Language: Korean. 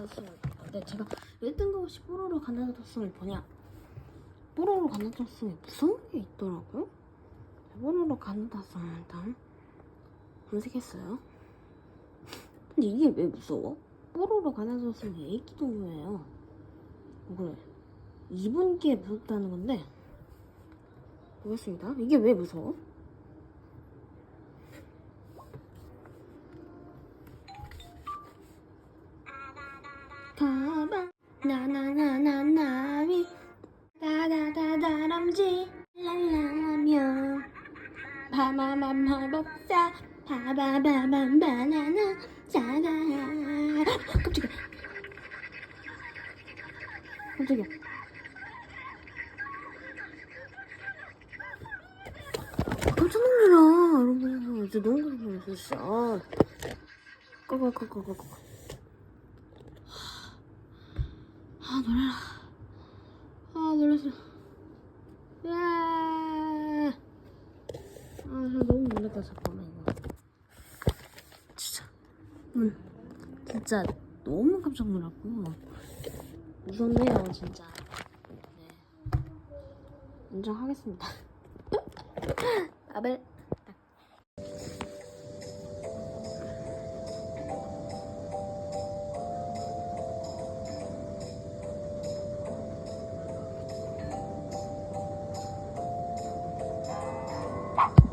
가능성을 근데 제가 왜 뜬금없이 뽀로로 가능성을 보냐? 뽀로로 가능성에 무서운 게 있더라고요. 뽀로로 가능성을 일단 검색했어요? 근데 이게 왜 무서워? 뽀로로 가능성은 애기 동요예요. 그래? 이분 게 무섭다는 건데. 보겠습니다. 이게 왜 무서워? 가방 나나나나나위. 다다다다람쥐. 랄라며. 바마마마복사. 바바바밤바나나. 자가 깜짝이야. 깜짝이야. 깜짝 놀라라. 여러분 진짜 너무 깜짝 놀랐어 꺼꺼꺼꺼꺼꺼 아 놀라라. 아 놀랐어. 야. 아, 너무 놀랐다 잠깐만 이거. 진짜. 응 진짜 너무 깜짝 놀랐고. 무섭네요 진짜. 네. 인정하겠습니다. 아벨 Bye.